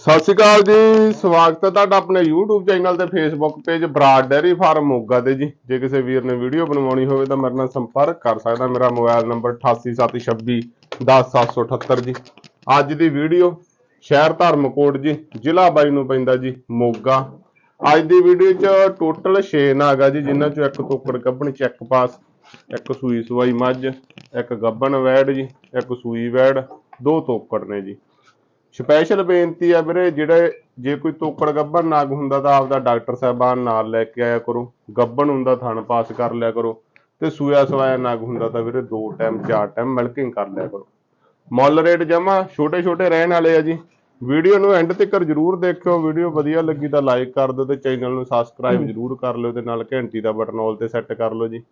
ਸਤਿ ਸ਼੍ਰੀ ਅਕਾਲ ਜੀ, ਸਵਾਗਤ ਹੈ ਤੁਹਾਡਾ ਆਪਣੇ YouTube ਚੈਨਲ ਤੇ Facebook page Brar dairy farm Moga ਤੇ ਜੀ। ਜੇ ਕਿਸੇ ਵੀਰ ਨੇ ਵੀਡੀਓ ਬਣਵਾਉਣੀ ਹੋਵੇ ਤਾਂ ਮੇਰੇ ਨਾਲ ਸੰਪਰਕ ਕਰ ਸਕਦਾ, ਮੇਰਾ ਮੋਬਾਈਲ ਨੰਬਰ 8876 10778 ਜੀ। ਅੱਜ ਦੀ ਵੀਡੀਓ ਸ਼ਹਿਰ ਧਰਮਕੋਟ ਜੀ, ਜ਼ਿਲ੍ਹਾ ਬਾਈ ਨੂੰ ਪੈਂਦਾ ਜੀ, ਮੋਗਾ। ਅੱਜ ਦੀ ਵੀਡੀਓ 'ਚ ਟੋਟਲ 6 ਨਾਗ ਆ ਜੀ, ਜਿਨ੍ਹਾਂ 'ਚੋਂ ਇੱਕ ਤੋਕੜ ਗੱਭਣ ਚੈੱਕ ਪਾਸ, ਇੱਕ ਸੂਈ ਸਵਾਈ ਮੱਝ, ਇੱਕ ਗੱਭਣ ਵੈੜ ਜੀ, ਇੱਕ ਸੂਈ ਵੈੜ, ਦੋ ਤੋਕੜ ਨੇ ਜੀ। ਸਪੈਸ਼ਲ ਬੇਨਤੀ ਆ ਵੀਰੇ ਜਿਹੜੇ ਜੇ ਕੋਈ ਤੋਕੜ ਗੱਭਣ ਨਾਗ ਹੁੰਦਾ ਤਾਂ ਆਪਦਾ ਡਾਕਟਰ ਸਾਹਿਬਾਨ ਨਾਲ ਲੈ ਕੇ ਆਇਆ ਕਰੋ। ਗੱਭਣ ਹੁੰਦਾ ਥਣ ਪਾਸ ਕਰ ਲਿਆ ਕਰੋ। ਤੇ ਸੂਆ ਸਵਾਇਆ ਨਾਗ ਹੁੰਦਾ ਤਾਂ ਵੀਰੇ ਦੋ ਟਾਈਮ ਚਾਰ ਟਾਈਮ ਮਿਲਕਿੰਗ ਕਰ ਲਿਆ ਕਰੋ। ਮੁੱਲ ਰੇਟ ਜਮਾ ਛੋਟੇ ਛੋਟੇ ਰਹਿਣ ਵਾਲੇ ਆ ਜੀ। ਵੀਡੀਓ ਨੂੰ ਐਂਡ ਤੱਕ ਜਰੂਰ ਦੇਖਿਓ। ਵੀਡੀਓ ਵਧੀਆ ਲੱਗੀ ਤਾਂ ਲਾਈਕ ਕਰ ਦਿਓ ਤੇ ਚੈਨਲ ਨੂੰ ਸਬਸਕ੍ਰਾਈਬ ਜਰੂਰ ਕਰ ਲਿਓ ਤੇ ਨਾਲ ਘੰਟੀ ਦਾ ਬਟਨ ਆਲ ਤੇ ਸੈੱਟ ਕਰ ਲਓ ਜੀ।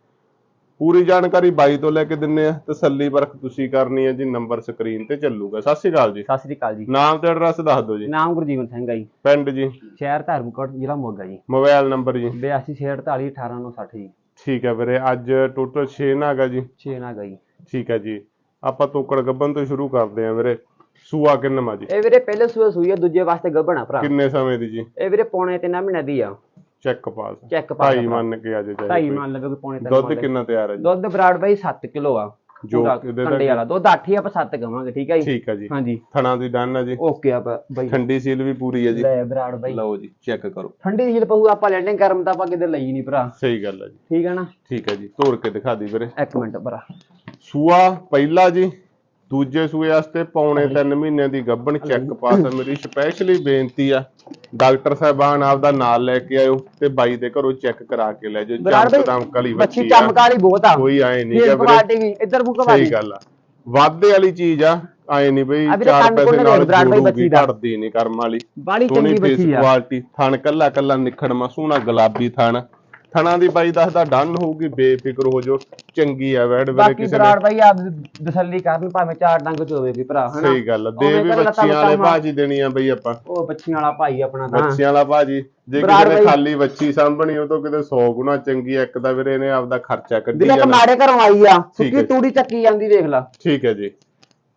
ਪੂਰੀ ਜਾਣਕਾਰੀ ਬਾਈ ਤੋਂ ਲੈ ਕੇ ਦਿੰਨੇ ਆ ਤਸੱਲੀ ਪਰਖ ਤੁਸੀਂ ਕਰਨੀ ਹੈ ਜੀ ਨੰਬਰ ਸਕਰੀਨ ਤੇ ਚੱਲੂਗਾ। ਸਤਿ ਸ਼੍ਰੀ ਅਕਾਲ ਜੀ। ਸਤਿ ਸ੍ਰੀ ਅਕਾਲ ਜੀ। ਨਾਮ ਤੇ ਐਡਰੈਸ ਦੱਸ ਦਿਓ ਜੀ। ਨਾਮ ਗੁਰਜੀਵਨ ਸਿੰਘ ਆ ਜੀ। ਪਿੰਡ ਜੀ। ਸ਼ਹਿਰ ਧਰਮਕੋਟ ਜ਼ਿਲ੍ਹਾ ਮੋਗਾ ਜੀ। ਮੋਬਾਈਲ ਨੰਬਰ ਜੀ। 8248181960 ਜੀ। ਠੀਕ ਹੈ ਵੀਰੇ ਅੱਜ ਟੋਟਲ 6 ਨਾਗਾ ਜੀ। 6 ਨਾ ਗਈ ਠੀਕ ਹੈ ਜੀ। ਆਪਾਂ ਤੋਕੜ ਗੱਬਨ ਤੋਂ ਸ਼ੁਰੂ ਕਰਦੇ ਆਂ ਵੀਰੇ। ਸੂਆ ਕਿੰਨਵਾਂ ਜੀ? ਇਹ ਵੀਰੇ ਪਹਿਲੇ ਸੂਏ ਸੂਈ ਆ ਦੂਜੇ ਵਾਸਤੇ ਗੱਭਣਾ ਭਰਾ। ਕਿੰਨੇ ਸਮੇਂ ਦੀ ਜੀ? ਇਹ ਵੀਰੇ ਪੌਣੇ ਤਿੰਨ ਮਹੀਨੇ ਦੀ ਆ। ਚੈੱਕ ਪਾਸ ਚੈੱਕ ਪਾ ਢਾਈ ਮੰਨ ਕੇ ਅੱਜ ਢਾਈ ਚਾਹੀਏ ਮੰਨ ਲਵੇ ਕੋਈ ਪੌਣੇ ਤਿੰਨ ਦੁੱਧ ਮੰਨ ਲਵੇ। ਕਿੰਨਾ ਤਿਆਰ ਹੈ ਜੀ? ਦੁੱਧ ਬਰਾੜ ਬਾਈ 7 ਕਿਲੋ ਆ। ਜੋ ਪੂਰਾ ਇਹਦੇ ਦਾ- ਕੰਡੇ ਵਾਲਾ। ਦੁੱਧ 8 ਹੀ ਆਪਾਂ 7 ਕਵਾਂਗੇ ਠੀਕ ਹੈ ਜੀ? ਠੀਕ ਹੈ ਜੀ। ਹਾਂਜੀ। ਥਣਾ ਦੀ ਡਨ ਹੈ ਜੀ। ਓਕੇ ਆ ਬ- ਬਾਈ। ਠੰਡੀ ਸੀਲ ਵੀ ਪੂਰੀ ਹੈ ਜੀ। ਲੈ ਬਰਾੜ ਬਾਈ। ਲਓ ਜੀ ਚੈੱਕ ਕਰੋ। ਠੰਡੀ ਝੀਲ ਪਹੂ ਆਪਾਂ ਲੈਂਡਿੰਗ ਕਰਮ ਤਾਂ ਆਪਾਂ ਕਿਤੇ ਲਈ ਨਹੀਂ ਭਰਾ। ਸਹੀ ਗੱਲ ਹੈ ਜੀ। ਠੀਕ ਹੈ ਨਾ? ਠੀਕ ਹੈ ਜੀ। ਤੋੜ ਕੇ ਦਿਖਾ ਦੀ ਵੀਰੇ। ਇੱਕ ਮਿੰਟ ਭਰਾ। ਸੂਆ ਪਹਿਲਾ ਜੀ। ਦੂਜੇ ਸੂਏ ਵਾਸਤੇ ਪੌਣੇ 3 ਮਹੀਨੇ ਦੀ ਗੱਭਣ ਚੈੱਕ ਪਾਸ ਮੇਰੀ ਸਪੈਸ਼ਲੀ ਬੇਨਤੀ ਆ ਡਾਕਟਰ ਸਾਹਿਬਾਨ ਆਪਦਾ ਨਾਲ ਲੈ ਕੇ ਆਇਓ ਤੇ ਬਾਈ ਦੇ ਘਰੋਂ ਚੈੱਕ ਕਰਾ ਕੇ ਲੈ ਜਾਓ। ਚਮਕ ਦਮਕ ਵਾਲੀ ਬੱਚੀ ਚਮਕਾਲੀ ਬਹੁਤ ਆ। ਕੋਈ ਆਏ ਨਹੀਂ ਕਿ ਵੀਰੇ। ਇੱਧਰ ਮੁੱਕ ਵਾਲੀ ਸਹੀ ਗੱਲ ਆ। ਵਾਧੇ ਵਾਲੀ ਚੀਜ਼ ਆ ਆਏ ਨਹੀਂ ਬਈ ਚਾਰ ਪੈਸੇ ਨਾਲ ਜੋੜੂਗੀ ਦਾ। ਘਟਦੀ ਨਹੀਂ ਕਰਮ ਵਾਲੀ। ਬਾਲੀ ਸੋਹਣੀ ਚੰਗੀ ਫੇਸ ਬੱਚੀ ਆ। ਕੁਆਲਿਟੀ ਥਣ ਕੱਲਾ ਕੱਲਾ ਨਿਖੜਮਾ ਸੋਹਣਾ ਗੁਲਾਬੀ ਥਣ। ਥਣਾ ਦੀ ਬਾਈ ਦੱਸਦਾ ਡਨ ਹੋਊਗੀ ਬੇਫਿਕਰ ਹੋ ਜਾਓ ਚੰਗੀ ਆ ਵੈੜ ਵੀਰੇ ਬਾਕੀ ਕਿਸੇ ਨੇ ਬਰਾੜ ਬਾਈ ਆਪ ਤਸੱਲੀ ਕਰਨ ਭਾਵੇਂ ਚਾਰ ਡੰਗ ਚ ਹੋਵੇ ਵੀ ਭਰਾ ਹਨਾ? ਸਹੀ ਗੱਲ ਆ ਦੇ ਉਵੇਂ ਵੀ ਲੱਤਾਂ ਬੱਚੀਆਂ ਵਾਲੇ ਭਾਜੀ ਦੇਣੀ ਆ ਬਈ ਆਪਾਂ। ਉਹ ਬੱਚੀਆਂ ਵਾਲਾ ਭਾਈ ਆਪਣਾ ਤਾਂ। ਬੱਚਿਆਂ ਵਾਲਾ ਭਾਜੀ ਜੇ ਬਰਾੜ ਕਿਸੇ ਨੇ ਬਾਈ- ਖਾਲੀ ਬੱਚੀ ਸਾਂਭਣੀ ਉਹ ਤੋਂ ਕਿਤੇ 100 ਗੁਣਾ ਚੰਗੀ ਆ ਇੱਕ ਤਾਂ ਵੀਰੇ ਇਹਨੇ ਆਪਦਾ ਖਰਚਾ ਕੱਢੀ ਦਿਲੇ ਜਾਣਾ। ਕਮਾੜੇ ਘਰੋਂ ਆਈ ਆ ਠੀਕ ਹੈ ਸੁੱਕੀ ਤੂੜੀ ਚੱਕੀ ਜਾਂਦੀ ਦੇਖ ਲਾ। ਠੀਕ ਹੈ ਜੀ।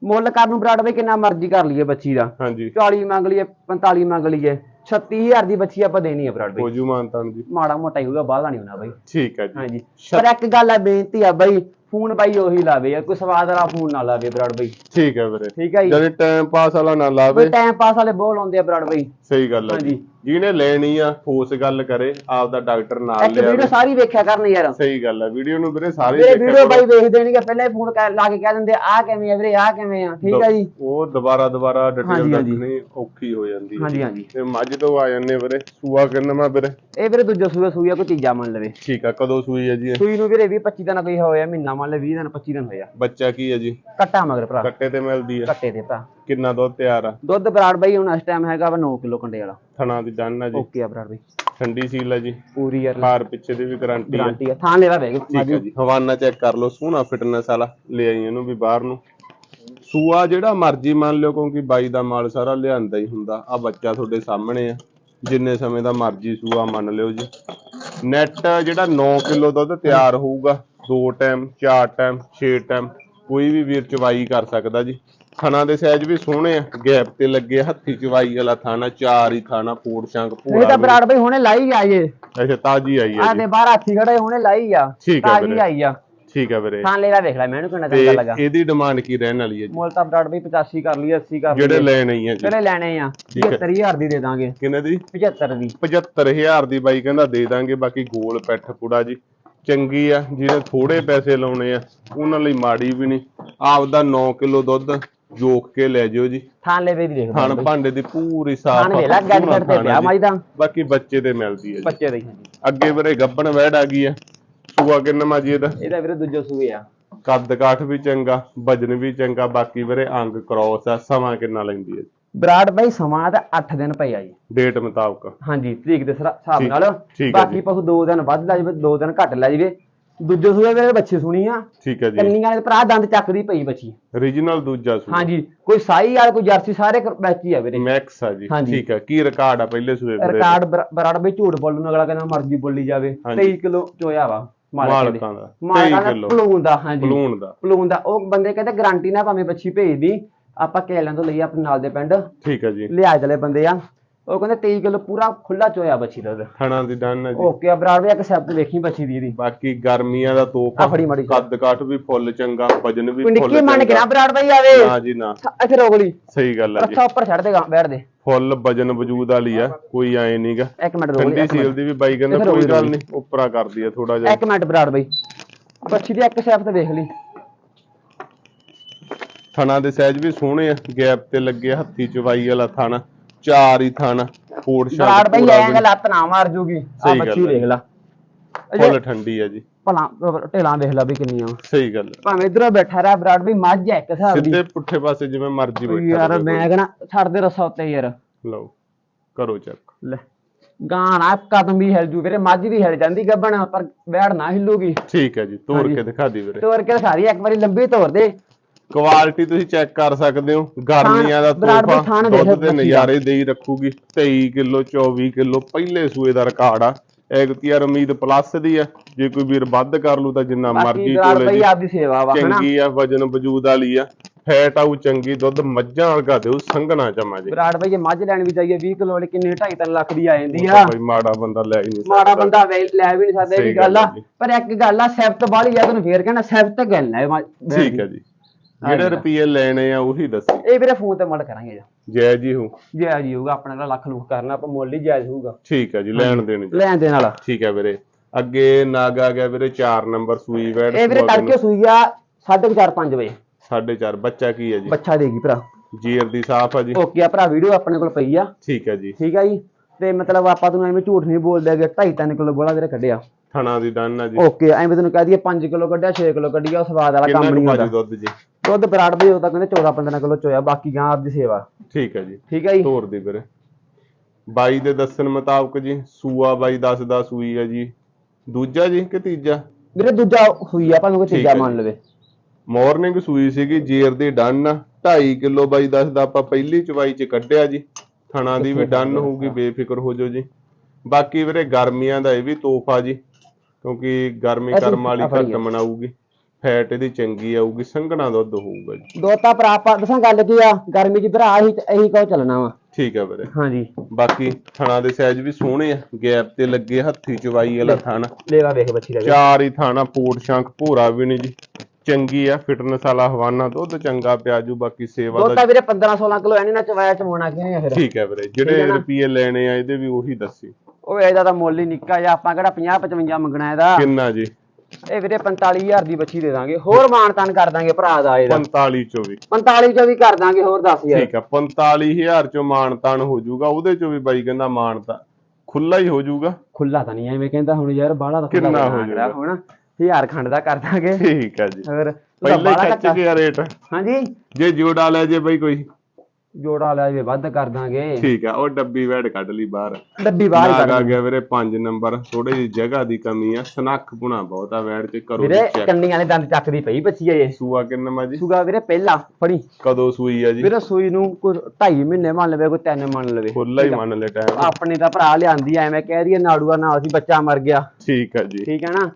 ਮੁੱਲ ਕਰਨ ਨੂੰ ਬਰਾੜ ਬਾਈ ਕਿੰਨਾ ਮਰਜ਼ੀ ਕਰ ਲਈਏ ਬੱਚੀ ਦਾ। ਹਾਂਜੀ। 40 ਮੰਗ ਲਈਏ 45 ਮੰਗ ਲਈਏ। 36000 ਦੀ ਬੱਚੀ ਆਪਾਂ ਦੇਣੀ ਆ ਬਰਾੜ ਬਾਈ। ਹੋਜੂ ਮਾਨਤਾਨ ਜੀ ਮਾੜਾ ਮੋਟਾ ਹੀ ਹੋਊਗਾ ਬਾਹਲਾ ਨਹੀਂ ਹੋਣਾ ਬਾਈ। ਠੀਕ ਹੈ ਜੀ। ਹਾਂਜੀ। ਪਰ ਇੱਕ ਗੱਲ ਆ ਬੇਨਤੀ ਆ ਬਾਈ ਫੋਨ ਬਾਈ ਉਹੀ ਲਾਵੇ ਯਾਰ ਕੋਈ ਸਵਾਦ ਵਾਲਾ ਫੋਨ ਨਾ ਲਾਵੇ ਬਰਾੜ ਬਾਈ। ਠੀਕ ਹੈ ਵੀਰੇ। ਠੀਕ ਹੈ ਜੀ। ਜਦ ਟਾਈਮ ਪਾਸ ਵਾਲਾ ਨਾ ਲਾਵੇ। ਕੋਈ ਟਾਈਮ ਪਾਸ ਵਾਲੇ ਬਹੁਤ ਲਾਉਂਦੇ ਆ ਬਰਾੜ ਬਾਈ। ਸਹੀ ਗੱਲ ਹੈ ਜੀ। ਜਿਹਨੇ ਲੈਣੀ ਆ ਠੋਸ ਗੱਲ ਕਰੇ ਆਪਦਾ ਡਾਕਟਰ ਨਾਲ ਇੱਕ ਵੀਡੀਓ ਸਾਰੀ ਵੇਖਿਆ ਕਰਨ ਯਾਰ। ਸਹੀ ਗੱਲ ਹੈ। ਵੀਡੀਓ ਨੂੰ ਵੀਰੇ ਸਾਰੇ ਮੇਰੇ ਵੀਡੀਓ। ਬਾਈ ਵੇਖ ਦੇਣਗੇ ਪਹਿਲਾਂ ਹੀ ਫੋਨ ਲਾ ਕੇ ਕਹਿ ਦਿੰਦੇ ਆ ਕਿਵੇਂ ਆ ਵੀਰੇ ਆ ਕਿਵੇਂ ਆ? ਠੀਕ ਹੈ ਜੀ। ਉਹ ਦੁਬਾਰਾ ਦੁਬਾਰਾ ਡਿਟੇਲ ਹਾਂਜੀ, ਹਾਂਜੀ। ਦੱਸਣੀ ਔਖੀ ਹੋ ਜਾਂਦੀ ਹੈ ਹਾਂਜੀ ਹਾਂਜੀ। ਤੇ ਮੱਝ ਤੋਂ ਆ ਜਾਂਦੇ ਵੀਰੇ। ਸੂਆ ਕਿੰਨਵਾਂ ਵੀਰੇ? ਇਹ ਵੀਰੇ ਦੂਜਾ ਸੂਆ ਸੂਆ ਕੋਈ ਤੀਜਾ ਮੰਨ ਲਵੇ। ਠੀਕ ਆ ਕਦੋਂ ਸੂਈ ਹੈ ਜੀ ਇਹ? ਸੂਈ ਨੂੰ ਵੀਰੇ 20 25 ਦਿਨ ਕੋਈ ਹੋਇਆ ਮਹੀਨਾ ਮੰਨ ਲੈ 20 ਦਿਨ 25 ਦਿਨ ਹੋਇਆ ਬੱਚਾ ਕੀ ਹੈ ਜੀ? ਕੱਟਾ ਮਗਰ ਭਰਾ। ਕੱਟੇ ਤੇ ਮਿਲਦੀ ਹੈ ਕੱਟੇ ਦੇ ਭਰਾ। ਕਿੰਨਾ ਦੁੱਧ ਤਿਆਰ ਆ? ਦੁੱਧ ਬਰਾੜ ਬਾਈ ਹੁਣ ਇਸ ਟਾਈਮ ਹੈਗਾ ਵਾ 9 ਕਿਲੋ ਕੰਡੇ ਵਾਲਾ। ਥਣਾ ਦੀ ਡਨ ਆ ਜੀ। ਓਕੇ ਆ ਬਰਾੜ ਬਾਈ। ਠੰਡੀ ਸੀਲ ਹੈ ਜੀ। ਪੂਰੀ ਯਾਰ ਹਾਰ ਪਿੱਛੇ ਦੀ ਵੀ ਗਾਰੰਟੀ ਹੈ ਗਾਰੰਟੀ ਆ। ਥਾਂ ਲੈਵਾ ਵੇਖ ਠੀਕ ਹੈ ਜੀ। ਹਵਾਨਾ ਚੈੱਕ ਕਰ ਲਓ ਸੋਹਣਾ ਫਿਟਨੈਸ ਵਾਲਾ। ਲੈ ਆਈ ਇਹਨੂੰ ਵੀ ਬਾਹਰ ਨੂੰ। ਸੂਆ ਜਿਹੜਾ ਮਰਜ਼ੀ ਮੰਨ ਲਿਓ ਕਿਉਂਕਿ ਬਾਈ ਦਾ ਮਾਲ ਸਾਰਾ ਲਿਆਂਦਾ ਹੀ ਹੁੰਦਾ। ਆ ਬੱਚਾ ਤੁਹਾਡੇ ਸਾਹਮਣੇ ਆ। ਜਿੰਨੇ ਸਮੇਂ ਦਾ ਮਰਜ਼ੀ ਸੂਆ ਮੰਨ ਲਿਓ ਜੀ। ਨੈਟ ਜਿਹੜਾ 9 ਕਿਲੋ ਦੁੱਧ ਤਿਆਰ ਹੋਊਗਾ ਦੋ ਟਾਈਮ ਚਾਰ ਟਾਈਮ 6 ਟਾਈਮ ਕੋਈ ਵੀ ਵੀਰ ਚਵਾਈ ਕਰ ਸਕਦਾ ਜੀ। ਥਣਾ ਦੇ ਸਾਈਜ਼ ਵੀ ਸੋਹਣੇ ਆ ਗੈਪ ਤੇ ਲੱਗੇ ਆ, ਹੱਥੀ ਚਵਾਈ ਵਾਲਾ ਥਾਣਾ ਚਾਰ ਹੀ ਥਾਣਾ ਪੂੜ ਸ਼ੰਕ ਇਹ ਤਾਂ ਪੂਰਾ ਬਰਾੜ ਬਾਈ ਹੁਣੇ ਲਾਈ ਆ ਜੇ ਅੱਛਾ ਤਾਜੀ ਆਈ ਆ ਹੈ ਦੇ ਬਾਹਰ ਹਾਥੀ ਖੜਾ ਹੁਣੇ ਲਾਈ ਆ ਠੀਕ ਹੈ ਤਾਜੀ। ਆਈ ਆ। ਠੀਕ ਹੈ ਵੀਰੇ। ਥਾਂ ਲੈਵਾ ਵੇਖ ਲੈ ਮੈਨੂੰ ਕਿੰਨਾ ਚੰਗਾ ਲੱਗਾ। ਇਹਦੀ ਡਿਮਾਂਡ ਕੀ ਰਹਿਣ ਵਾਲੀ ਹੈ ਜੀ? ਮੁੱਲ ਤਾਂ ਬਰਾੜ ਬਾਈ 85 ਕਰ ਲਈ 80 ਕਰ ਲਈ ਜਿਹੜੇ ਲੈ ਨਹੀਂ ਹੈ ਜੀ। ਜਿਹੜੇ ਲੈਣੇ ਆ ਠੀਕ ਹੈ। 75000 ਦੀ ਦੇ ਦਾਂਗੇ। ਕਿੰਨੇ ਦੀ? 75 ਦੀ। 75000 ਦੀ ਬਾਈ ਕਹਿੰਦਾ ਦੇ ਦਾਂਗੇ ਬਾਕੀ ਗੋਲ ਪੈਠ ਪੁੜਾ ਜੀ। ਚੰਗੀ ਆ ਜਿਹਨੇ ਥੋੜੇ ਪੈਸੇ ਲਾਉਣੇ ਆ ਉਹਨਾਂ ਲਈ ਮਾੜੀ ਵੀ ਨਹੀਂ। ਆਪਦਾ 9 ਕਿਲੋ ਦੁੱਧ ਜੋਕ ਕੇ ਲੈ ਜਿਓ ਜੀ। ਥਾਂ ਦੀ ਦੇਖ ਖਾਣ ਭਾਂਡੇ ਦੀ ਪੂਰੀ ਸਾਫ਼ ਥਾਂ ਵੇ ਲੱਗ ਗੱਡ ਤੇ ਪਿਆ ਮਾਈ ਦਾ ਬਾਕੀ ਬੱਚੇ ਤੇ ਮਿਲਦੀ ਹੈ ਜੀ। ਬੱਚੇ ਦੇ ਹਾਂਜੀ ਅੱਗੇ ਵੀਰੇ ਗੱਬਣ ਵਹਿੜ ਆ ਗਈ ਆ। ਸੂਆ ਕਿੰਨਾ ਮਾ ਜੀ ਇਹਦਾ? ਇਹਦਾ ਵੀਰੇ ਦੂਜਾ ਸੂਏ ਆ। ਕੱਦ ਕਾਠ ਵੀ ਚੰਗਾ ਵਜਨ ਵੀ ਚੰਗਾ ਬਾਕੀ ਵੀਰੇ ਅੰਗ ਕ੍ਰੋਸ ਆ ਸਮਾਂ ਕਿੰਨਾ ਲੈਂਦੀ ਹੈ ਬਰਾੜ ਬਾਈ ਸਮਾਂ ਤਾਂ 8 ਦਿਨ ਪਈ ਆ ਜੀ। ਡੇਟ ਮੁਤਾਬਕ। ਹਾਂਜੀ ਤਰੀਕ ਦੇ ਸਰਾ- ਹਿਸਾਬ ਠੀਕ- ਨਾਲ। ਠੀਕ ਹੈ ਬਾਕੀ ਜੀ। ਪਸ਼ੂ 2 ਦਿਨ ਵੱਧ ਲੈ ਜਾਵੇ 2 ਦਿਨ ਘੱਟ ਲੈ ਜਾਵੇ। ਦੂਜੇ ਸੂਏ ਵੇਲੇ ਬੱਚੇ ਸੁਣੀ ਆ। ਠੀਕ ਹੈ ਜੀ। ਕੰਨੀਆਂ ਦੇ ਭਰਾ ਦੰਦ ਚੱਕਦੀ ਪਈ ਬੱਚੀ। ਰੀਜਨਲ ਦੂਜਾ ਸੂਆ। ਹਾਂਜੀ ਕੋਈ ਸਾਈ ਵਾਲ ਕੋਈ ਜਰਸੀ ਸਾਰੇ ਬੱਚੀ ਆ ਵੀਰੇ। ਮੈਕਸ ਆ ਜੀ। ਹਾਂਜੀ। ਠੀਕ ਹੈ। ਕੀ ਰਿਕਾਰਡ ਆ ਪਹਿਲੇ ਸੂਏ ਵੀਰੇ ਰਿਕਾਰਡ ਬਰ- ਬਰਾੜ ਬਾਈ ਝੂਠ ਬੋਲਣ ਨੂੰ ਅਗਲਾ ਕਹਿੰਦਾ ਮਰਜ਼ੀ ਬੋਲੀ ਜਾਵੇ। ਹਾਂਜੀ। 23 ਕਿਲੋ ਚੋਇਆ ਵਾ ਮਾਲਕਾਂ ਦੇ। ਮਾਲਕਾਂ ਦਾ। 23 ਮਾਲਕਾਂ ਦਾ ਕਿਲੋ। ਪਲੂਨ ਦਾ ਹਾਂਜੀ। ਬਲੂਨ ਦਾ। ਪਲੂਨ ਦਾ। ਉਹ ਬੰਦੇ ਕਹਿੰਦੇ ਗਾਰੰਟੀ ਨਾਲ ਭਾਵੇਂ ਬੱਚੀ ਭੇਜਦੀ। ਆਪਾਂ ਕੇਲਿਆਂ ਤੋਂ ਲਈ ਆਪਣੇ ਨਾਲ ਦੇ ਪਿੰਡ। ਠੀਕ ਹੈ ਜੀ। ਲਿਆ ਚਲੇ ਬੰਦੇ ਆ। ਉਹ ਕਹਿੰਦੇ 23 ਕਿਲੋ ਪੂਰਾ ਖੁੱਲਾ ਚੋਇਆ ਬੱਚੀ ਦਾ ਥਣਾ ਦੀ ਡਨ ਹੈ ਜੀ। ਓਕੇ ਬਰਾੜ ਵੀ ਇੱਕ ਸ਼ਬਦ ਵੇਖੀ ਬੱਚੀ ਦੀ ਇਹਦੀ। ਬਾਕੀ ਗਰਮੀਆਂ ਦਾ ਜਿਹੀ। ਕੱਦ ਕਾਠ ਵੀ ਫੁੱਲ ਚੰਗਾ ਵਜਨ ਵੀ ਫੁੱਲ ਨਿੱਕੀ ਮੰਨ ਕੇ ਨਾ ਬਰਾੜ ਭਾਈ ਆਵੇ। ਨਾ ਜੀ ਨਾ। ਇੱਥੇ ਰੋਕ ਲਈ। ਸਹੀ ਗੱਲ ਹੈ ਜੀ। ਰੱਖਾ ਉੱਪਰ ਛੱਡ ਦੇਗਾ ਬੈਠ ਦੇ। ਫੁੱਲ ਵਜਨ ਵਜੂਦ ਵਾਲੀ ਆ ਕੋਈ ਐ ਨਹੀਂਗਾ ਇੱਕ ਮਿੰਟ ਰੋਕ ਲਈ ਸੀਲ ਦੀ ਵੀ ਬਾਈ ਕਹਿੰਦਾ ਕੋਈ ਗੱਲ। ਨਹੀਂ ਉਪਰਾ ਕਰਦੀ ਆ ਥੋੜਾ ਜਿਹਾ। ਇੱਕ ਮਿੰਟ ਬਰਾੜ ਭਾਈ ਬੱਚੀ ਦੀ ਇੱਕ ਸ਼ਬਦ ਵੇਖ ਲਈ। ਥਣਾ ਦੇ ਸਾਈਜ਼ ਵੀ ਸੋਹਣੇ ਆ ਗੈਪ ਤੇ ਲੱਗੇ ਹੱਥੀ ਚਵਾਈ ਵਾਲਾ ਥਣ ਚਾਰ ਹੀ ਥਣ ਫੋੜ ਬਰਾੜ ਭਾਈ ਐਂ ਲੱਤ ਨਾ ਮਾਰ ਜੂਗੀ ਆ ਸਹੀ ਗੱਲ ਬੱਚੀ ਹੈ। ਵੇਖ ਲਾ ਫੁੱਲ ਠੰਡੀ ਆ ਜੀ। ਭਲਾ ਢੇਲਾਂ ਵੇਖ ਲਾ ਵੀ ਕਿੰਨੀਆਂ ਵਾਂ। ਸਹੀ ਗੱਲ ਭਾਵੇਂ ਇਧਰੋਂ ਬੈਠਾ ਰਿਹਾ ਬਰਾੜ ਭਾਈ ਮੱਝ ਹੈ ਇੱਕ ਹਿਸਾਬ ਦੀ। ਸਿੱਧੇ ਪੁੱਠੇ ਪਾਸੇ ਜਿਵੇਂ ਮਰਜ਼ੀ ਬੈਠਾ ਯਾਰ ਰਹੇ ਮੈਂ ਕਹਣਾ ਛੱਡ ਦੇ ਰਸਾ ਉੱਤੇ ਯਾਰ। ਲਓ ਕਰੋ ਚੈੱਕ। ਲੈ ਗਾਣਾ ਕਦਮ ਵੀ ਹਿਲ ਜੂ ਵੀਰੇ ਮੱਝ ਵੀ ਹਿਲ ਜਾਂਦੀ ਗੱਬਣ ਪਰ ਬੈੜ ਨਾ ਹਿੱਲੂਗੀ। ਠੀਕ ਹੈ ਜੀ ਤੋੜ ਹਾਂਜੀ। ਕੇ ਦਿਖਾ ਦੀ ਵੀਰੇ। ਤੋਰ ਕੇ ਸਾਰੀ ਇੱਕ ਵਾਰੀ ਲੰਬੀ ਤੋਰ ਦੇ। ਕੁਆਲਿਟੀ ਤੁਸੀਂ ਚੈੱਕ ਕਰ ਸਕਦੇ ਹੋ। ਗਰਮੀਆਂ ਦਾ ਬਰਾੜ ਦੇ ਤੋਹਫਾ ਥਾਣ ਦੁੱਧ ਦੇ ਬੱਚੀ ਦਾ। ਨਜ਼ਾਰੇ ਦੇਈ ਰੱਖੂਗੀ। 23 ਕਿਲੋ 24 ਕਿਲੋ ਪਹਿਲੇ ਸੂਏ ਦਾ ਰਿਕਾਰਡ ਆ। ਐਗਤੀਆਰ ਉਮੀਦ ਪਲੱਸ ਦੀ ਆ। ਜੇ ਕੋਈ ਵੀਰ ਵੱਧ ਕਰ ਲੂ ਤਾਂ ਜਿੰਨਾ ਬਾਕੀ ਮਰਜ਼ੀ ਬਰਾੜ ਕੋਲੇ ਭਾਈ ਜੀ ਆਪਦੀ ਸੇਵਾ ਵਾ ਹਨਾ? ਚੰਗੀ ਆ ਵਜਨ ਵਜੂਦ ਵਾਲੀ ਆ। ਫੈਟ ਆਊ ਚੰਗੀ ਦੁੱਧ ਮੱਝਾਂ ਵਰਗਾ ਦਿਓ ਸੰਘਣਾ ਜਮਾ ਜੀ। ਬਰਾੜ ਭਾਈ ਜੇ ਮੱਝ ਲੈਣ ਵੀ ਜਾਈਏ 20 ਕਿਲੋ ਵਾਲੀ ਕਿੰਨੇ 2.5 ਲੱਖ ਦੀ ਆ ਜਾਂਦੀ ਆ। ਭਾਈ ਮਾੜਾ ਬੰਦਾ ਲੈ ਹੀ ਨਹੀਂ ਮਾੜਾ ਸਕਦਾ। ਬੰਦਾ ਵੇ- ਲੈ ਵੀ ਨਹੀਂ ਸਕਦਾ ਇਹ ਸਹੀ ਵੀ ਗੱਲ ਆ। ਗੱਲ ਆ ਜੀ। ਪਰ ਇੱਕ ਗੱਲ ਆ ਸਿਫਤ ਬਾਲੀ ਆ ਤੈਨੂੰ ਫੇਰ ਕਹਿਣਾ ਸਿਫਤ ਗੱਲ ਮੱਝ- ਠੀਕ ਹੈ ਜੀ। ਜਿਹੜੇ ਰੁਪਏ ਲੈਣੇ ਆ ਉਹੀ ਦੱਸੀ। ਇਹ ਵੀਰੇ ਫੋਨ ਤੇ ਮੁੱਲ ਕਰਾਂਗੇ ਜੀ। ਜੈ ਜੀ ਹੋ ਜਾਇਜ਼ ਹੀ ਹੋਊਗਾ ਆਪਣੇ ਲੱਖ ਲੁੱਖ ਕਰਨਾ ਆਪਾਂ ਮੁੱਲ ਹੀ ਜਾਇਜ਼ ਹੋਊਗਾ। ਠੀਕ ਹੈ ਜੀ ਲੈਣ ਦੇਣ ਜੀ ਲੈਣ ਦੇਣ ਵਾਲਾ। ਠੀਕ ਹੈ ਵੀਰੇ। ਅੱਗੇ ਨਾਗ ਆ ਗਿਆ ਵੀਰੇ 4 ਨੰਬਰ ਸੂਈ ਵੈਡ ਇਹ ਵੀਰੇ ਤੜਕੇ ਸੂਈ ਆ 4:30 5 ਵਜੇ। 4.5 ਬੱਚਾ ਕੀ ਹੈ ਜੀ? ਬੱਚਾ ਦੇਗੀ ਭਰਾ। ਜੀਰ ਦੀ ਸਾਫ਼ ਆ ਜੀ। ਓਕੇ ਆ ਭਰਾ ਵੀਡੀਓ ਆਪਣੇ ਕੋਲ ਪਈ ਆ। ਠੀਕ ਹੈ ਜੀ। ਠੀਕ ਆ ਜੀ। ਤੇ ਮਤਲਬ ਆਪਾਂ ਤੁਹਾਨੂੰ ਐਵੇਂ ਝੂਠ ਨਹੀਂ ਬੋਲਦੇ ਕਿ 2.5 3 ਕਿਲੋ ਬੋਲਾ ਵੀਰੇ ਕੱਢਿਆ। ਥਣਾ ਦੀ ਡਨ ਆ ਜੀ। ਓਕੇ ਐਵੇਂ ਤੈਨੂੰ ਕਹਿ ਦਈਏ 5 ਕਿਲੋ ਕੱਢਿਆ 6 ਕਿਲੋ ਕੱਢਿਆ ਉਹ ਸਵਾਦ ਵਾਲਾ ਕਿੰਨਾ ਕੰਮ ਨਹੀਂ ਹੁੰਦਾ। ਦੁੱਧ ਜੀ? ਦੁੱਧ ਬਰਾੜ ਵੀ ਉਹ ਤਾਂ ਕਹਿੰਦੇ 14 15 ਕਿਲੋ ਚੋਇਆ ਬਾਕੀ ਗਾਂ ਆਪਦੀ ਸੇਵਾ। ਠੀਕ ਹੈ ਜੀ। ਠੀਕ ਹੈ ਜੀ? ਤੋਰ ਦੀ ਵੀਰੇ। ਬਾਈ ਦੇ ਦੱਸਣ ਮੁਤਾਬਕ ਜੀ ਸੂਆ ਬਾਈ ਦੱਸਦਾ ਸੂਈ ਆ ਜੀ। ਦੂਜਾ ਜੀ ਕਿ ਤੀਜਾ? ਵੀਰੇ ਦੂਜਾ ਹੋਈ ਆ ਭਾਵੇਂ ਕੋਈ ਤੀਜਾ ਹੈ ਮੰਨ। ਲਵੇ। ਮਾਰਨਿੰਗ ਸੂਈ ਸੀਗੀ ਜੀਰ ਦੀ ਡਨ। 2.5 ਕਿਲੋ ਬਾਈ ਦੱਸਦਾ ਆਪਾਂ ਪਹਿਲੀ ਚਵਾਈ ਚ ਕੱਢਿਆ ਜੀ। ਥਣਾ ਦੀ ਵੀ ਡਨ ਹੋਊਗੀ ਬੇਫਿਕਰ ਹੋ ਜਾਓ ਜੀ। ਬਾਕੀ ਵੀਰੇ ਗਰਮੀਆਂ ਦਾ ਇਹ ਵੀ ਤੋਹਫਾ ਜੀ ਕਿਉਂਕਿ ਗਰਮੀ ਕਰਮ ਵਾਲੀ ਘੱਟ। ਮਨਾਊਗੀ। ਫੈਟ ਇਹਦੀ ਚੰਗੀ ਆਊਗੀ ਸੰਘਣਾ ਦੁੱਧ ਹੋਊਗਾ ਜੀ। ਦੋ ਤਾਂ ਭਰਾ ਆਪਾਂ ਦੱਸਾਂ ਗੱਲ ਕੀ ਆ ਗਰਮੀ 'ਚ ਭਰਾ ਇਹੀ ਇਹੀ ਕਹੋ ਚੱਲਣਾ ਵਾ। ਠੀਕ ਹੈ ਵੀਰੇ। ਹਾਂਜੀ। ਬਾਕੀ ਥਣਾ ਦੇ ਸਾਈਜ਼ ਵੀ ਸੋਹਣੇ ਆ ਗੈਪ ਤੇ ਲੱਗੇ ਹੱਥੀ ਚਵਾਈ ਵਾਲਾ ਥਣ। ਲੇਵਾ ਵੇਖ ਬੱਚੀ ਵੀ। ਚਾਰ ਹੀ ਥਾਣਾ ਪੋਟ ਸ਼ੰਖ ਭੂਰਾ ਵੀ ਨਹੀਂ ਜੀ। ਚੰਗੀ ਆ ਫਿਟਨੈਸ ਵਾਲਾ ਹਵਾਨਾ ਦੁੱਧ ਚੰਗਾ ਪਿਆਜੂ ਬਾਕੀ ਸੇਵਾ ਦੋ ਦਾ ਤਾਂ ਵੀਰੇ 15 16 ਕਿਲੋ ਐਨੇ ਨਾ ਚਵਾਇਆ ਚਵਾਉਣਾ ਕਿਨੇ ਆ ਫਿਰ? ਠੀਕ ਹੈ ਵੀਰੇ ਜਿਹੜੇ? ਰੁਪਏ ਲੈਣੇ ਆ ਇਹਦੇ ਵੀ ਉਹੀ ਦੱਸੀ। ਉਹ ਇਹਦਾ ਤਾਂ ਮੁੱਲ ਹੀ ਨਿੱਕਾ ਜਿਹਾ ਆਪਾਂ ਕਿਹੜਾ 50 55 ਮੰਗਣਾ ਇਹਦਾ। ਕਿੰਨਾ ਜੀ? ਇਹ ਵੀਰੇ 45000 ਦੀ ਬੱਚੀ ਦੇ ਦਾਂਗੇ। ਹੋਰ ਮਾਣ ਤਾਨ ਕਰ ਦਾਂਗੇ ਭਰਾ ਦਾ ਇਹਦਾ। 45 ਚੋਂ ਵੀ। 45 ਚੋਂ ਵੀ ਕਰ ਦਾਂਗੇ ਹੋਰ 10000 ਠੀਕ ਆ 45000 ਚੋਂ ਮਾਨਤਾਨ ਹੋ ਜਾਊਗਾ ਉਹਦੇ ਚੋਂ ਵੀ ਬਾਈ ਕਹਿੰਦਾ ਮਾਨਤਾ ਖੁੱਲਾ ਹੀ ਹੋ ਜਾਊਗਾ। ਖੁੱਲਾ ਤਾਂ ਨਹੀਂ ਐਵੇਂ ਕਹਿੰਦਾ ਹੁਣ ਯਾਰ ਬਾਹਲਾ ਤਾਂ ਕਿੰਨਾ ਹੋ ਜਾਊਗਾ? ਹੁਣ ਹਜ਼ਾਰ ਖੰਡ ਦਾ ਕਰ ਦਾਂਗੇ। ਠੀਕ ਆ ਜੀ। ਹੋਰ ਤੂੰ ਤਾਂ ਪਹਿਲਾਂ ਹੀ ਖੱਚ ਗਿਆ ਰੇਟ। ਹਾਂਜੀ। ਜੇ ਜੋੜਾ ਲੈ ਜੇ ਬਾਈ ਕੋਈ। ਜੋੜਾ ਲੈ ਜੇ ਵੱਧ ਕਰ ਦਾਂਗੇ। ਠੀਕ ਆ ਉਹ ਡੱਬੀ ਵੈੜ ਕੱਢ ਲਈ ਬਾਹਰ। ਡੱਬੀ ਬਾਹਰ ਕਰ ਆ ਗਿਆ ਵੀਰੇ 5 ਨੰਬਰ। ਥੋੜੀ ਜਿਹੀ ਜਗ੍ਹਾ ਦੀ ਕਮੀ ਆ ਸਨੱਖ ਪੁਣਾ ਬਹੁਤ ਆ ਵੈੜ ਚ ਕਰੋ ਵੀਰੇ ਚੈੱਕ ਕੰਨੀ ਵਾਲੇ ਦੰਦ ਚੱਕਦੀ ਪਈ ਬੱਚੀ ਆ ਇਹ। ਸੂਆ ਕਿੰਨਾ ਜੀ? ਸੂਗਾ ਵੀਰੇ ਪਹਿਲਾ ਫੜੀ। ਕਦੋਂ ਸੂਈ ਆ ਜੀ? ਵੀਰੇ ਸੂਈ ਨੂੰ ਕੋਈ 2.5 ਮਹੀਨੇ ਮੰਨ ਲਵੇ ਕੋਈ 3 ਮੰਨ ਲਵੇ। ਖੁੱਲਾ ਹੀ ਮੰਨ ਲੈ ਟਾਈਮ ਆਪਣੇ ਤਾਂ ਭਰਾ ਲਿਆਂਦੀ ਐਵੇਂ ਕਹਿ ਰਹੀ ਨਾੜੂਆ ਨਾਲ ਸੀ ਬੱਚਾ ਮਰ ਗਿਆ। ਠੀਕ ਆ ਜੀ। ਠੀਕ ਹੈ ਨਾ?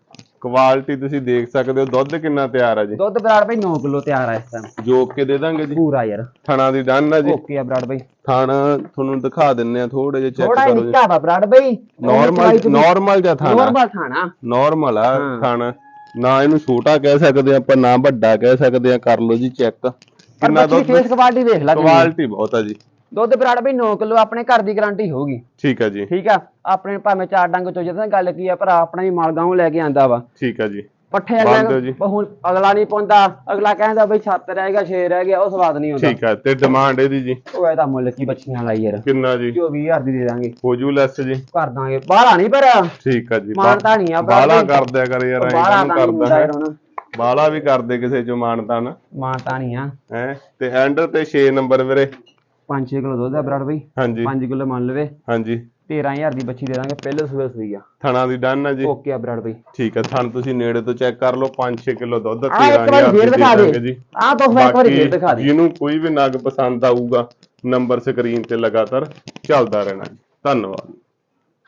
ਕੁਆਲਿਟੀ ਤੁਸੀਂ ਦੇਖ ਸਕਦੇ ਹੋ ਦੁੱਧ ਕਿੰਨਾ ਤਿਆਰ ਆ ਜੀ? ਦੁੱਧ ਬਰਾੜ ਭਾਈ 9 ਕਿਲੋ ਤਿਆਰ ਆ ਇਸ ਟਾਈਮ ਜੋਕ ਕੇ ਦੇ ਦਾਂਗੇ ਜੀ। ਪੂਰਾ ਯਾਰ। ਥਣਾ ਦੀ ਡਨ ਆ ਜੀ। ਓਕੇ ਆ ਬਰਾੜ ਭਾਈ। ਥਣ ਤੁਹਾਨੂੰ ਦਿਖਾ ਦਿੰਨੇ ਆ ਥੋੜੇ ਜਿਹਾ ਚੈੱਕ ਥੋੜਾ ਕਰੋ ਜੀ। ਨਿੱਕਾ ਵਾ ਬਰਾੜ ਭਾਈ। ਨਾਰਮਲ ਨਾਰਮਲ ਜਿਹਾ ਥਾਣਾ। ਨਾਰਮਲ ਖਾਣਾ ਨਾਰਮਲ ਆ। ਥਣ। ਨਾ ਇਹਨੂੰ ਛੋਟਾ ਕਹਿ ਸਕਦੇ ਆਪਾਂ ਨਾ ਵੱਡਾ ਕਹਿ ਸਕਦੇ ਆ। ਕਰ ਲਓ ਜੀ ਚੈੱਕ ਕਿੰਨਾ ਦੁੱਧ? ਫੇਸ ਕੁਆਲਿਟੀ ਦੇਖ ਲੈ ਕਿੰਨੀ। ਕੁਆਲਿਟੀ ਬਹੁਤ ਆ ਜੀ। ਦੁੱਧ ਬਰਾੜ ਭਾਈ 9 ਕਿਲੋ ਆਪਣੇ ਘਰ ਦੀ ਗਾਰੰਟੀ ਹੋਊਗੀ। ਠੀਕ ਆ ਜੀ। ਠੀਕ ਆ? ਆਪਣੇ ਭਾਵੇਂ ਚਾਰ ਡੰਗ ਚੋ ਜਦੋਂ ਗੱਲ ਕੀ ਆ ਭਰਾ ਆਪਣਾ ਵੀ ਮਾਲਗਾਉਂ ਲੈ ਕੇ ਆਂਦਾ ਵਾ। ਠੀਕ ਆ ਜੀ। ਪੱਠੇ। ਅਗਲਾ ਹੁਣ ਅਗਲਾ ਨਹੀਂ ਪਾਉਂਦਾ ਅਗਲਾ ਕਹਿੰਦਾ ਬਈ ਛੱਤ ਰਹਿ ਗਿਆ ਛੇ ਰਹਿ ਗਿਆ ਉਹ ਸਵਾਦ ਨਹੀਂ ਹੁੰਦਾ ਠੀਕ ਆ ਤੇ ਡਿਮਾਂਡ ਇਹਦੀ ਜੀ। ਉਹ ਇਹਦਾ ਮੁੱਲ ਕੀ ਬੱਚੀਆਂ ਲਾਈ ਯਾਰ। ਕਿੰਨਾ ਜੀ? ਜੋ 20000 ਦੀ ਦੇ ਦਾਂਗੇ। ਹੋ ਜੂ ਲੈਸ ਜੀ। ਕਰ ਦਾਂਗੇ। ਬਾਹਲਾ ਨਹੀਂ ਪਰ। ਠੀਕ ਆ ਜੀ। ਮਾਨਤਾ ਨਹੀਂ ਆ ਜੀ। ਕਰ ਦਿਆ ਕਰ ਯਾਰ ਬਾਹਲਾ ਹੁੰਦਾ ਕਰਦਾ ਹੈ। ਵੀ ਕਰਦੇ ਕਿਸੇ ਚੋਂ ਮਾਨਤਾ ਨਾ। ਮਾਨਤਾ ਨਹੀਂ ਆ। ਹੈ? ਤੇ ਐਂਡ ਤੇ 6 ਨੰਬਰ ਵੀਰੇ। 5-6 ਕਿਲੋ ਦੁੱਧ ਆ ਬਰਾੜ ਬਈ। ਹਾਂਜੀ। 5 ਕਿਲੋ ਮੰਨ ਲਵੇ। ਹਾਂਜੀ। 13000 ਦੀ ਬੱਚੀ ਦੇ ਦਾਂਗੇ ਪਹਿਲੇ ਸੂਏ ਸੂਈ ਆ। ਥਣਾ ਦੀ ਡਨ ਆ ਜੀ। ਓਕੇ ਆ ਬਰਾੜ ਬਈ। ਠੀਕ ਆ ਥਣ ਤੁਸੀਂ ਨੇੜੇ ਤੋਂ ਚੈੱਕ ਕਰ ਲਓ 5-6 ਕਿਲੋ ਦੁੱਧ ਆ ਇੱਕ ਵਾਰੀ 13000 ਫੇਰ ਦੀ ਦਿਖਾ ਦੇ। ਆ ਮੈਂ ਇੱਕ ਵਾਰੀ ਫੇਰ ਦਿਖਾ ਦੇ। ਜਿਹਨੂੰ ਕੋਈ ਵੀ ਨਗ ਪਸੰਦ ਆਊਗਾ ਨੰਬਰ ਸਕਰੀਨ ਤੇ ਲਗਾਤਾਰ ਚੱਲਦਾ ਰਹਿਣਾ ਜੀ। ਧੰਨਵਾਦ।